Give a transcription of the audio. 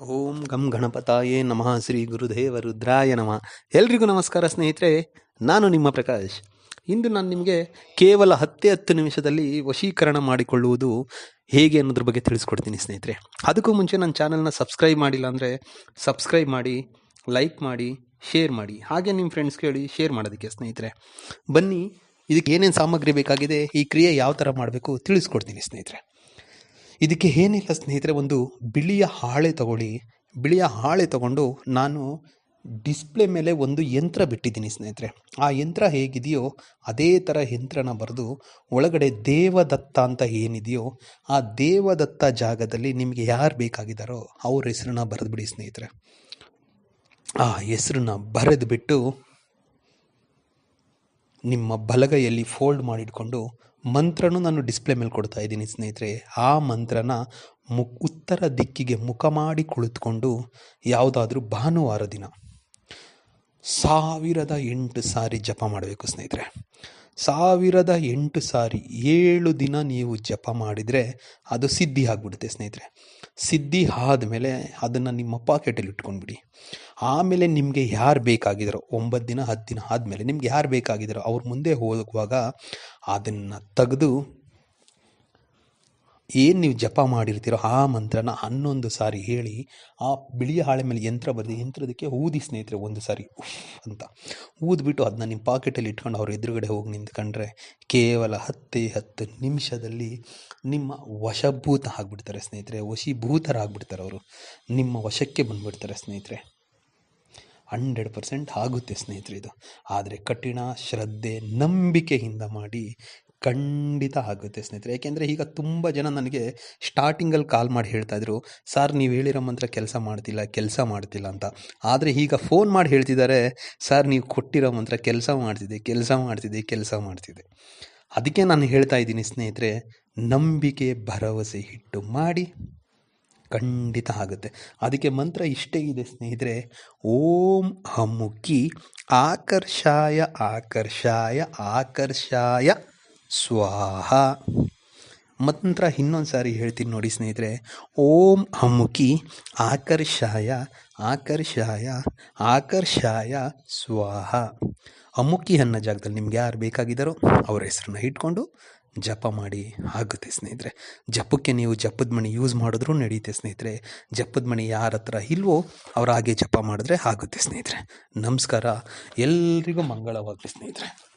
ಓಂ ಗಂ ಗಣಪತಾಯೇ ನಮಃ ಶ್ರೀ ಗುರುದೇವ ರುದ್ರಾಯ ನಮಃ. ಎಲ್ರಿಗೂ ನಮಸ್ಕಾರ ಸ್ನೇಹಿತರೆ, ನಾನು ನಿಮ್ಮ ಪ್ರಕಾಶ್. ಇಂದು ನಾನು ನಿಮಗೆ ಕೇವಲ ಹತ್ತೇ ಹತ್ತು ನಿಮಿಷದಲ್ಲಿ ವಶೀಕರಣ ಮಾಡಿಕೊಳ್ಳುವುದು ಹೇಗೆ ಅನ್ನೋದ್ರ ಬಗ್ಗೆ ತಿಳಿಸ್ಕೊಡ್ತೀನಿ ಸ್ನೇಹಿತರೆ. ಅದಕ್ಕೂ ಮುಂಚೆ ನನ್ನ ಚಾನಲ್ನ ಸಬ್ಸ್ಕ್ರೈಬ್ ಮಾಡಿಲ್ಲ ಅಂದರೆ ಸಬ್ಸ್ಕ್ರೈಬ್ ಮಾಡಿ ಲೈಕ್ ಮಾಡಿ ಶೇರ್ ಮಾಡಿ. ಹಾಗೆ ನಿಮ್ಮ ಫ್ರೆಂಡ್ಸ್ಗೆ ಹೇಳಿ ಶೇರ್ ಮಾಡೋದಕ್ಕೆ ಸ್ನೇಹಿತರೆ. ಬನ್ನಿ, ಇದಕ್ಕೆ ಏನೇನು ಸಾಮಗ್ರಿ ಬೇಕಾಗಿದೆ, ಈ ಕ್ರಿಯೆ ಯಾವ ಥರ ಮಾಡಬೇಕು ತಿಳಿಸ್ಕೊಡ್ತೀನಿ ಸ್ನೇಹಿತರೆ. ಇದಕ್ಕೆ ಏನಿಲ್ಲ ಸ್ನೇಹಿತರೆ, ಒಂದು ಬಿಳಿಯ ಹಾಳೆ ತಗೊಳ್ಳಿ. ಬಿಳಿಯ ಹಾಳೆ ತಗೊಂಡು ನಾನು ಡಿಸ್ಪ್ಲೇ ಮೇಲೆ ಒಂದು ಯಂತ್ರ ಬಿಟ್ಟಿದ್ದೀನಿ ಸ್ನೇಹಿತರೆ. ಆ ಯಂತ್ರ ಹೇಗಿದೆಯೋ ಅದೇ ಥರ ಯಂತ್ರನ ಬರೆದು ಒಳಗಡೆ ದೇವದತ್ತ ಅಂತ ಏನಿದೆಯೋ ಆ ದೇವದತ್ತ ಜಾಗದಲ್ಲಿ ನಿಮಗೆ ಯಾರು ಬೇಕಾಗಿದ್ದಾರೋ ಅವ್ರ ಹೆಸರನ್ನ ಬರೆದ್ಬಿಡಿ ಸ್ನೇಹಿತರೆ. ಆ ಹೆಸರನ್ನ ಬರೆದು ಬಿಟ್ಟು ನಿಮ್ಮ ಬಲಗೈಯಲ್ಲಿ ಫೋಲ್ಡ್ ಮಾಡಿಟ್ಕೊಂಡು ಮಂತ್ರನೂ ನಾನು ಡಿಸ್ಪ್ಲೇ ಮೇಲೆ ಕೊಡ್ತಾ ಇದ್ದೀನಿ ಸ್ನೇಹಿತರೆ. ಆ ಮಂತ್ರನ ಮು ಉತ್ತರ ದಿಕ್ಕಿಗೆ ಮುಖ ಮಾಡಿ ಕುಳಿತುಕೊಂಡು ಯಾವುದಾದ್ರೂ ಭಾನುವಾರ ದಿನ ಸಾವಿರದ ಎಂಟು ಸಾರಿ ಜಪ ಮಾಡಬೇಕು ಸ್ನೇಹಿತರೆ. ಸಾವಿರದ ಎಂಟು ಸಾರಿ ಏಳು ದಿನ ನೀವು ಜಪ ಮಾಡಿದರೆ ಅದು ಸಿದ್ಧಿ ಆಗಿಬಿಡುತ್ತೆ ಸ್ನೇಹಿತರೆ. ಸಿದ್ಧಿ ಆದಮೇಲೆ ಅದನ್ನು ನಿಮ್ಮ ಪಾಕೆಟಲ್ಲಿ ಇಟ್ಕೊಂಡ್ಬಿಡಿ. ಆಮೇಲೆ ನಿಮಗೆ ಯಾರು ಬೇಕಾಗಿದ್ದಾರೋ ಒಂಬತ್ತು ದಿನ, ಹತ್ತು ದಿನ ಆದಮೇಲೆ ನಿಮ್ಗೆ ಯಾರು ಬೇಕಾಗಿದ್ದಾರೋ ಅವ್ರ ಮುಂದೆ ಹೋಗುವಾಗ ಅದನ್ನು ತೆಗೆದು ಏನು ನೀವು ಜಪ ಮಾಡಿರ್ತೀರೋ ಆ ಮಂತ್ರನ ಹನ್ನೊಂದು ಸಾರಿ ಹೇಳಿ, ಆ ಬಿಳಿಯ ಹಾಳೆ ಮೇಲೆ ಯಂತ್ರ ಬರೆದು ಯಂತ್ರದಕ್ಕೆ ಊದಿ ಸ್ನೇಹಿತರೆ ಒಂದು ಸಾರಿ ಅಂತ. ಊದ್ಬಿಟ್ಟು ಅದನ್ನ ನಿಮ್ಮ ಪಾಕೆಟಲ್ಲಿ ಇಟ್ಕೊಂಡು ಅವ್ರ ಎದುರುಗಡೆ ಹೋಗಿ ನಿಂತ್ಕೊಂಡ್ರೆ ಕೇವಲ ಹತ್ತೇ ಹತ್ತು ನಿಮಿಷದಲ್ಲಿ ನಿಮ್ಮ ವಶಭೂತ ಆಗ್ಬಿಡ್ತಾರೆ ಸ್ನೇಹಿತರೆ, ವಶೀಭೂತರಾಗ್ಬಿಡ್ತಾರೆ ಅವರು. ನಿಮ್ಮ ವಶಕ್ಕೆ ಬಂದುಬಿಡ್ತಾರೆ ಸ್ನೇಹಿತರೆ. ಹಂಡ್ರೆಡ್ ಪರ್ಸೆಂಟ್ ಆಗುತ್ತೆ ಸ್ನೇಹಿತರೆ ಇದು. ಆದರೆ ಕಠಿಣ ಶ್ರದ್ಧೆ, ನಂಬಿಕೆಯಿಂದ ಮಾಡಿ ಖಂಡಿತ ಆಗುತ್ತೆ ಸ್ನೇಹಿತರೆ. ಯಾಕೆಂದರೆ ಈಗ ತುಂಬ ಜನ ನನಗೆ ಸ್ಟಾರ್ಟಿಂಗಲ್ಲಿ ಕಾಲ್ ಮಾಡಿ ಹೇಳ್ತಾ ಇದ್ರು, ಸರ್, ನೀವು ಹೇಳಿರೋ ಮಂತ್ರ ಕೆಲಸ ಮಾಡ್ತಿಲ್ಲ ಕೆಲಸ ಮಾಡ್ತಿಲ್ಲ ಅಂತ. ಆದರೆ ಈಗ ಫೋನ್ ಮಾಡಿ ಹೇಳ್ತಿದ್ದಾರೆ, ಸರ್, ನೀವು ಕೊಟ್ಟಿರೋ ಮಂತ್ರ ಕೆಲಸ ಮಾಡ್ತಿದೆ ಕೆಲಸ ಮಾಡ್ತಿದೆ ಕೆಲಸ ಮಾಡ್ತಿದೆ. ಅದಕ್ಕೆ ನಾನು ಹೇಳ್ತಾ ಇದ್ದೀನಿ ಸ್ನೇಹಿತರೆ, ನಂಬಿಕೆ, ಭರವಸೆ ಇಟ್ಟು ಮಾಡಿ. ಖಂಡಿತ ಆಗುತ್ತೆ. ಅದಕ್ಕೆ ಮಂತ್ರ ಇಷ್ಟೇ ಇದೆ ಸ್ನೇಹಿತರೆ, ಓಂ ಹಮುಕಿ ಆಕರ್ಷಾಯ ಆಕರ್ಷಾಯ ಆಕರ್ಷಾಯ ಸ್ವಾಹ. ಮಂತ್ರ ಇನ್ನೊಂದು ಸಾರಿ ಹೇಳ್ತೀನಿ ನೋಡಿ ಸ್ನೇಹಿತರೆ, ಓಂ ಹಮುಕಿ ಆಕರ್ಷಾಯ ಆಕರ್ಷಾಯ ಆಕರ್ಷಾಯ ಸ್ವಾಹ. ಅಮುಕಿ ಅನ್ನೋ ಜಾಗದಲ್ಲಿ ನಿಮ್ಗೆ ಯಾರು ಬೇಕಾಗಿದ್ದಾರೋ ಅವ್ರ ಹೆಸರನ್ನ ಇಟ್ಕೊಂಡು ಜಪ ಮಾಡಿ, ಆಗುತ್ತೆ ಸ್ನೇಹಿತರೆ, ಜಪಕ್ಕೆ ನೀವು ಜಪದ ಮಣಿ ಯೂಸ್ ಮಾಡಿದ್ರೂ ನಡೆಯುತ್ತೆ ಸ್ನೇಹಿತರೆ, ಜಪದ ಮಣಿ ಯಾರ ಹತ್ರ ಇಲ್ವೋ ಅವರ ಹಾಗೆ ಜಪ ಮಾಡಿದ್ರೆ ಆಗುತ್ತೆ ಸ್ನೇಹಿತರೆ. ನಮಸ್ಕಾರ, ಎಲ್ರಿಗೂ ಮಂಗಳವಾಗಲಿ ಸ್ನೇಹಿತರೆ.